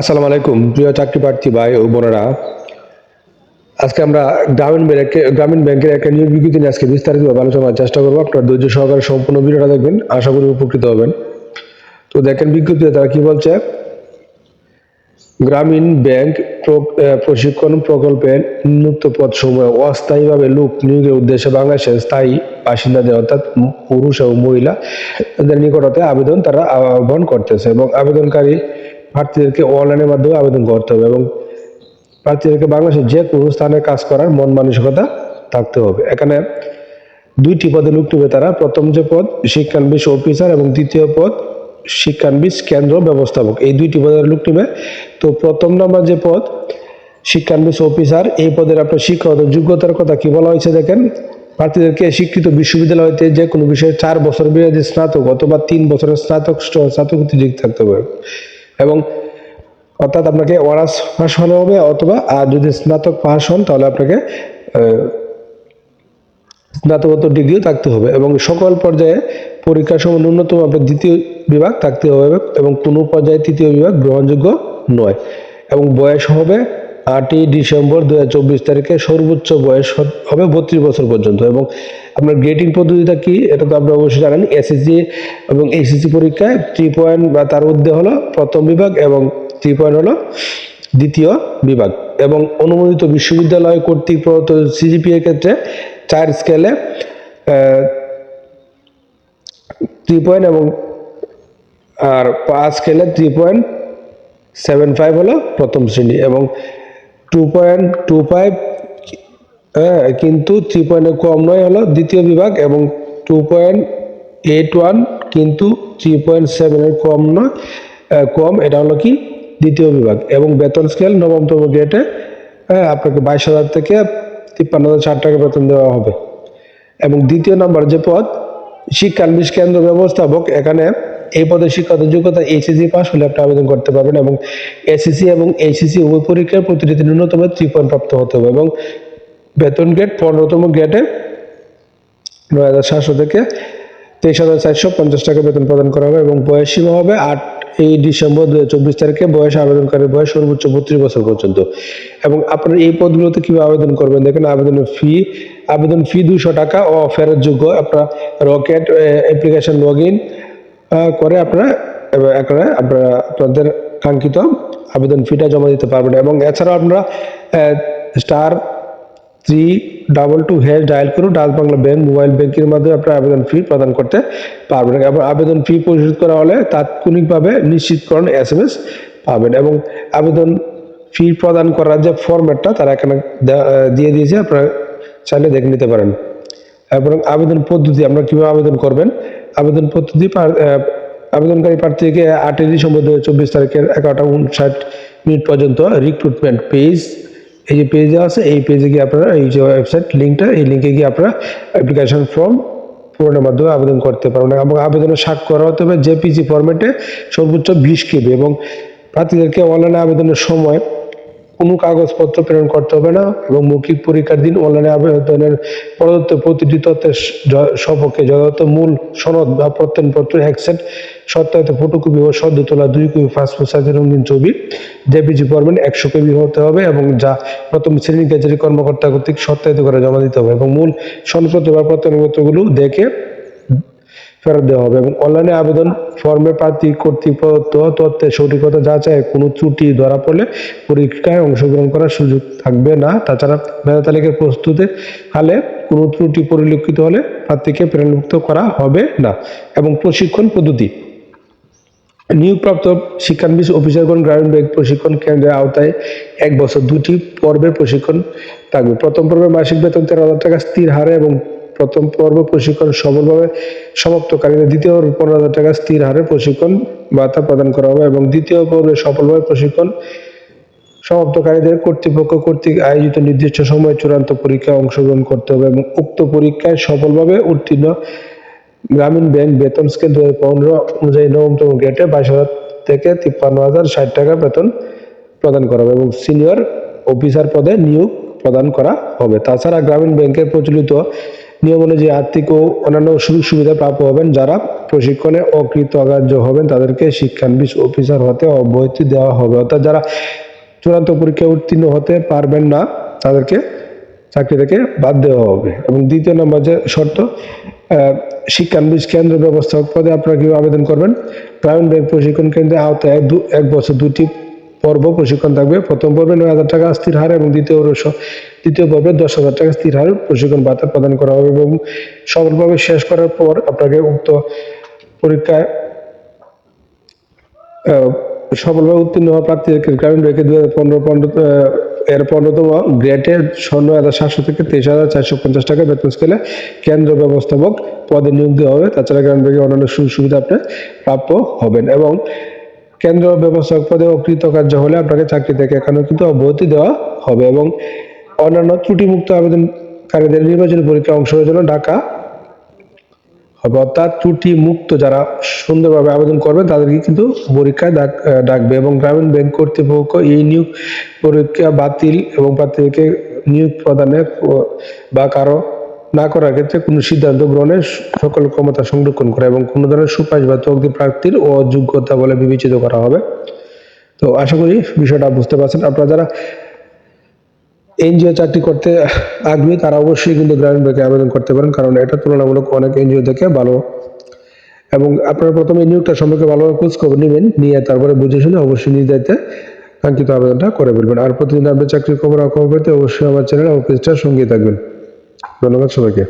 আসসালামু আলাইকুম, প্রিয় চাকরি প্রার্থী ভাই ও বোনেরা। আজকে আমরা গ্রামীণ ব্যাংকে গ্রামীণ ব্যাংকের একটা নিয়োগ বিজ্ঞপ্তি নিয়ে আজকে বিস্তারিতভাবে আলোচনা করার চেষ্টা করব। আপনারা ধৈর্য সহকারে সম্পূর্ণ ভিডিওটা দেখবেন, আশা করি উপকৃত হবেন। তো দেখেন বিজ্ঞপ্তিতে তারা কি বলছে? গ্রামীণ ব্যাংক প্রশিক্ষণ প্রকল্পে উন্মুক্ত পদ সমূহে অস্থায়ীভাবে লোক নিয়োগের উদ্দেশ্যে বাংলাদেশের স্থায়ী বাসিন্দাদের, অর্থাৎ পুরুষ এবং মহিলা তাদের নিকটতে আবেদন তারা আহ্বান করতেছে এবং আবেদনকারী প্রার্থীদেরকে অনলাইনের মাধ্যমে আবেদন করতে হবে এবং প্রার্থীদেরকে বাংলাদেশের যে কোনো স্থানে কাজ করার মন মানসিকতা থাকতে হবে। এখানে দুইটি পদে লোক নেবে তারা। প্রথম যে পদ, শিক্ষানবিশ অফিসার এবং দ্বিতীয় পদ, শিক্ষানবিশ কেন্দ্র ব্যবস্থাপক। এই দুইটি পদের লোক নেবে তো প্রথম নাম্বার যে পদ, শিক্ষানবিশ অফিসার, এই পদের আপনার শিক্ষাগত যোগ্যতার কথা কি বলা হয়েছে দেখেন? প্রার্থীদেরকে শিক্ষিত বিশ্ববিদ্যালয় হইতে যে কোনো বিষয়ে চার বছর মেয়াদী স্নাতক অথবা তিন বছরের স্নাতক স্নাতক থাকতে হবে। এবং অর্থাৎ আপনাকে অনার্স পাস হলে হবে অথবা, আর যদি স্নাতক পাস হন, তাহলে আপনাকে স্নাতকোত্তর ডিগ্রিও থাকতে হবে এবং সকল পর্যায়ে পরীক্ষার সময় ন্যূনতম আপনার দ্বিতীয় বিভাগ থাকতে হবে এবং কোনো পর্যায়ে তৃতীয় বিভাগ গ্রহণযোগ্য নয় এবং বয়স হবে আটই ডিসেম্বর দু হাজার চব্বিশ তারিখে সর্বোচ্চ বয়স হবে বত্রিশ বছর পর্যন্ত এবং আপনার গ্রেডিং পদ্ধতিটা কি এটা তো আপনি অবশ্যই জানেন। এসএসসি এবং এসএসসি পরীক্ষায় থ্রি পয়েন্ট বা তার ঊর্ধ্বে হলো প্রথম বিভাগ এবং থ্রি পয়েন্ট হলো দ্বিতীয় বিভাগ এবং অনুমোদিত বিশ্ববিদ্যালয় কর্তৃক প্রদত্ত সিজিপি এর ক্ষেত্রে চার স্কেলে থ্রি পয়েন্ট এবং আর পাঁচ স্কেলে থ্রি পয়েন্ট সেভেন ফাইভ হলো প্রথম শ্রেণি এবং টু পয়েন্ট টু ফাইভ হ্যাঁ কিন্তু থ্রি পয়েন্টের কম নয়, হলো দ্বিতীয় বিভাগ এবং টু পয়েন্ট এইট ওয়ান কিন্তু থ্রি পয়েন্ট সেভেনের কম নয় কম, এটা হলো কি? দ্বিতীয় বিভাগ। এবং বেতন স্কেল নবমতম গ্রেডে হ্যাঁ আপনাকে বাইশ হাজার থেকে তিপ্পান্ন হাজার ষাট টাকা বেতন দেওয়া হবে। এবং দ্বিতীয় নম্বর যে পদ শিক্ষানবিশ কেন্দ্র ব্যবস্থাপক, এখানে এই পদের শিক্ষাগত যোগ্যতা এইচএসসি পাস হলে আপনি আবেদন করতে পারবেন এবং এসএসসি এবং এইচএসসি উভয় পরীক্ষার প্রতিটি ন্যূনতম থ্রি পয়েন্ট প্রাপ্ত হতে হবে এবং বেতন গ্রেড পনেরোতম গ্রেডে নয় হাজার সাতশো থেকে তেইশ হাজার চারশো পঞ্চাশ টাকা বেতন প্রদান করা হবে এবং বয়স সীমা হবে আট এই ডিসেম্বর দু চব্বিশ তারিখে বয়স আবেদনকারীর বয়স সর্বোচ্চ বত্রিশ বছর পর্যন্ত। এবং আপনারা এই পদগুলোতে কীভাবে আবেদন করবেন? দেখেন, আবেদনের ফি আবেদন ফি দুশো টাকা ও ফেরত যোগ্য আপনারা রকেট অ্যাপ্লিকেশন লগ ইন করে আপনারা এখানে আপনারা আপনাদের কাঙ্ক্ষিত আবেদন ফিটা জমা দিতে পারবেন এবং এছাড়াও আপনারা star three double two hash dial করুন ডাল বাংলা ব্যাংক মোবাইল ব্যাংকের মাধ্যমে আপনার আবেদন ফি প্রদান করতে পারবেন। এবং আবেদন ফি পরিশোধ করা হলে তাৎক্ষণিকভাবে নিশ্চিতকরণ এস এম এস পাবেন এবং আবেদন ফি প্রদান করার যে ফরম্যাটটা তারা এখানে দিয়ে দিয়েছে, আপনারা চাইলে দেখে নিতে পারেন। এবং আবেদন পদ্ধতি আমরা কীভাবে আবেদন করবেন আবেদন আহ, আবেদনকারী প্রার্থীকে আটই ডিসেম্বর চব্বিশ তারিখের এগারোটা উনষাট মিনিট পর্যন্ত রিক্রুটমেন্ট পেজ এই যে পেজে আছে এই পেজে গিয়ে আপনারা এই যে ওয়েবসাইট লিঙ্কটা এই লিঙ্কে গিয়ে আপনারা অ্যাপ্লিকেশন ফর্ম পূরণের মাধ্যমে আবেদন করতে পারবেন এবং আবেদনের স্বাক্ষর হতে হবে জেপিজি ফরম্যাটে সর্বোচ্চ বিশ কেবি এবং প্রার্থীদেরকে অনলাইনে আবেদনের সময় কোনো কাগজপত্র প্রেরণ করতে হবে না এবং মৌখিক পরীক্ষার দিন অনলাইনে আবেদনের প্রদত্ত প্রতিটি তথ্যের সপক্ষে যথাযথ মূল সনদ বা প্রত্যয়নপত্র এক সেট সত্যায়িত ফটোকপি ও সদ্য তোলা দুই কপি পাসপোর্ট সাইজের রঙিন ছবি, জেপিজি ফরম্যাট একশো কপি হতে হবে এবং যা প্রথম শ্রেণির গেজেটের কর্মকর্তা কর্তৃক সত্যায়িত করে জমা দিতে হবে এবং মূল সনদপত্র বা প্রত্যয়নপত্রগুলো দেখে ফেরত দেওয়া হবে এবং অনলাইনে আবেদন ফর্মে প্রার্থী কর্তৃক প্রদত্ত তথ্যের সঠিকতা যাচাই কোনো ত্রুটি ধরা পড়লে পরীক্ষায় অংশগ্রহণ করার সুযোগ থাকবে না। তাছাড়া মেধা তালিকার প্রস্তুতে কালে কোনো ত্রুটি পরিলক্ষিত হলে প্রার্থীকে প্রেরণমুক্ত করা হবে না এবং প্রশিক্ষণ পদ্ধতি। নিয়োগপ্রাপ্ত শিক্ষানবিশ অফিসারগণ গ্রামীণ ব্যাংক প্রশিক্ষণ কেন্দ্রের আওতায় এক বছর দুটি পর্বের প্রশিক্ষণ থাকবে। প্রথম পর্বে মাসিক বেতন তেরো হাজার টাকা স্থির হারে এবং প্রথম পর্ব প্রশিক্ষণ সফলভাবে সমাপ্তকারীদের দ্বিতীয় পনেরো হাজার টাকা স্থির হারে প্রশিক্ষণ ভাতা প্রদান করা হবে এবং দ্বিতীয় পর্বে সফলভাবে প্রশিক্ষণ সমাপ্তকারীদের কর্তৃপক্ষ কর্তৃক আয়োজিত নির্দিষ্ট সময়ে চূড়ান্ত পরীক্ষায় অংশগ্রহণ করতে হবে এবং উক্ত পরীক্ষায় সফলভাবে উত্তীর্ণ গ্রামীণ ব্যাংক বেতন স্কেল দু হাজার পনেরো অনুযায়ী নবমতম গ্রেডে বাইশ হাজার থেকে তিপ্পান্ন হাজার ষাট টাকা বেতন প্রদান করা হবে এবং সিনিয়র অফিসার পদে নিয়োগ প্রদান করা হবে। তাছাড়া গ্রামীণ ব্যাংকের প্রচলিত নিয়ম অনুযায়ী আর্থিক ও অন্যান্য সুযোগ সুবিধা প্রাপ্য হবেন যারা প্রশিক্ষণে অকৃতকার্য হবেন, তাদেরকে শিক্ষানবিশ অফিসার হতে অব্যাহতি দেওয়া হবে। অর্থাৎ যারা চূড়ান্ত পরীক্ষায় উত্তীর্ণ হতে পারবেন না, তাদেরকে চাকরি থেকে বাদ দেওয়া হবে। এবং দ্বিতীয় নম্বর যে শর্ত শিক্ষানবিশ কেন্দ্র ব্যবস্থাপক পদে আপনারা কীভাবে আবেদন করবেন? গ্রামীণ ব্যাংক প্রশিক্ষণ কেন্দ্রে আওতায় এক বছর দুটি পর্ব প্রশিক্ষণ থাকবে। প্রথম পর্বে নয় হাজার টাকা স্থির হার এবং দ্বিতীয় দ্বিতীয় পর্বে দশ হাজার টাকা স্থির হার প্রশিক্ষণ ভাতা প্রদান করা হবে এবং সফলভাবে শেষ করার পর আপনাকে উক্ত পরীক্ষায় সফলভাবে উত্তীর্ণ হওয়া প্রার্থীদেরকে গ্রামীণ ব্যাংকে দু হাজার পনেরো পনেরো এর পনেরোতম গ্রেডে স্বর্ণ হাজার সাতশো থেকে তেইশ হাজার চারশো পঞ্চাশ টাকা বেতন স্কেলে কেন্দ্র ব্যবস্থাপক পদে নিয়োগ দেওয়া হবে। তাছাড়া গ্রামীণ ব্যাংকে অন্যান্য সুযোগ সুবিধা আপনি প্রাপ্য হবেন এবং কেন্দ্র ব্যবস্থাপক পদে অকৃতকার্য হলে আপনাকে চাকরি থেকে এখানেও কিন্তু অব্যাহতি দেওয়া হবে এবং অন্যান্য ত্রুটিমুক্ত আবেদনকারীদের নির্বাচনী পরীক্ষায় অংশগ্রহণের জন্য ঢাকা হবে। অর্থাৎ ত্রুটি মুক্ত যারা সুন্দরভাবে আবেদন করবে তাদেরকে কিন্তু পরীক্ষায় ডাক- ডাকবে এবং গ্রামীণ ব্যাংক কর্তৃপক্ষ এই নিয়োগ পরীক্ষা বাতিল এবং প্রার্থীকে নিয়োগ প্রদানে ও- বা কারও না করার ক্ষেত্রে কোনো সিদ্ধান্ত গ্রহণের সকল ক্ষমতা সংরক্ষণ করা এবং কোনো ধরনের সুপারিশ বা তকদি প্রার্থীর অযোগ্যতা বলে বিবেচিত করা হবে। তো আশা করি বিষয়টা বুঝতে পারছেন। আপনারা যারা এনজিও চাকরি করতে আগ্রহী, তারা অবশ্যই কিন্তু গ্রামীণ ব্যাংকে আবেদন করতে পারেন, কারণ এটা তুলনামূলক অনেক এনজিও থেকে ভালো। এবং আপনারা প্রথমে নিয়োগটা সম্পর্কে ভালোভাবে খোঁজ খবর নেবেন, নিয়ে তারপরে বুঝে শুনে অবশ্যই নিজ দায়িত্বে কাঙ্ক্ষিত আবেদনটা করে ফেলবেন। আর প্রতিদিন আপনি চাকরির খবর খবর পেতে অবশ্যই আমার চ্যানেল ও পেজটার সঙ্গেই থাকবেন। ধন্যবাদ সবাইকে